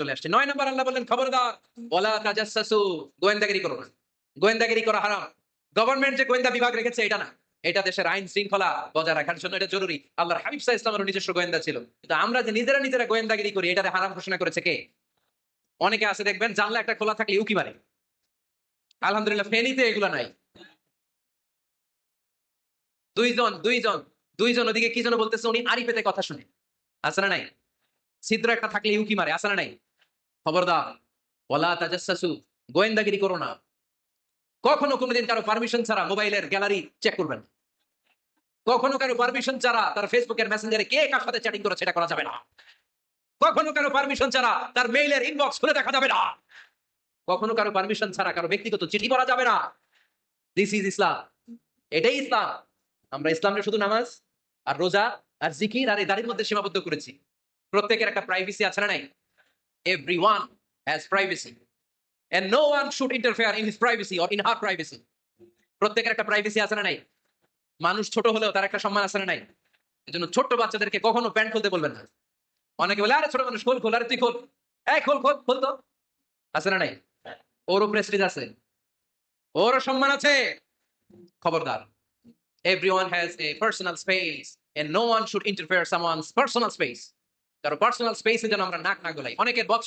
চলে আসছে। নয় নম্বর আল্লাহ বললেন, খবরদার ওলা তাজাসসু গোয়েন্দাগিরি করো না। গোয়েন্দাগিরি করা হারাম। গভর্নমেন্ট যে গোয়েন্দা বিভাগ রেখেছে, এটা না। এটা দেশের আইন শৃঙ্খলা বজায় রাখার জন্য এটা জরুরি। আল্লাহর হাবিব সাহা ইসলামের নিজস্ব গোয়েন্দা ছিল। কিন্তু আমরা যে নিজেরা নিজেরা গোয়েন্দাগিরি করি এটা হারাম ঘোষণা করেছে কে? অনেকে আছে, দেখবেন জানলা একটা খোলা থাকলে উকি মারে। আলহামদুলিল্লাহ, ফেনীতে এগুলো নাই। দুইজন দুইজন দুইজন ওদিকে কি যেন বলতেছে, উনি আড়ি পেতে কথা শুনে। আছে না নাই? ছিদ্র একটা থাকলে উকি মারে, আছে না নাই? খবরদার ওলা তাজাসসু গোয়েন্দাগিরি করো না। কখনো কোনোদিন কারও পারমিশন ছাড়া মোবাইলের গ্যালারি চেক করবেন। কখনো কারও পারমিশন ছাড়া তার ফেসবুকের মেসেঞ্জারে কে কার সাথে চ্যাটিং করে সেটা করা যাবে না। কখনো কারও পারমিশন ছাড়া তার মেইলের ইনবক্স খুলে দেখা যাবে না। কখনো কারও পারমিশন ছাড়া কারও ব্যক্তিগত চিঠি পড়া যাবে না। দিস ইজ ইসলাম এটাই ইসলাম আমরা ইসলামের শুধু নামাজ আর রোজা আর জিকির আর এই দাড়ির মধ্যে সীমাবদ্ধ করেছি। প্রত্যেকের একটা প্রাইভেসি আছে না নাই? Everyone has privacy and no one should interfere in his privacy or in her privacy. প্রত্যেকের একটা প্রাইভেসি আছে না নাই? মানুষ ছোট হলেও তার একটা সম্মান আছে না নাই? এজন্য ছোট্ট বাচ্চাদেরকে কখনো প্যান্ট খুলতে বলবেন না। অনেকে বলে, আরে, ছোট মানুষ, খোল খোল, আরে, তুই খোল। এই, খোল খোল খোল তো। আছে না নাই? ওরও প্রেস্টিজ আছে। ওরও সম্মান আছে। খবরদার। Everyone has a personal space and no one should interfere someone's personal space. কারও পার্সোনাল স্পেসে যেন আমরা নাক না গলাই। অনেকের বৎস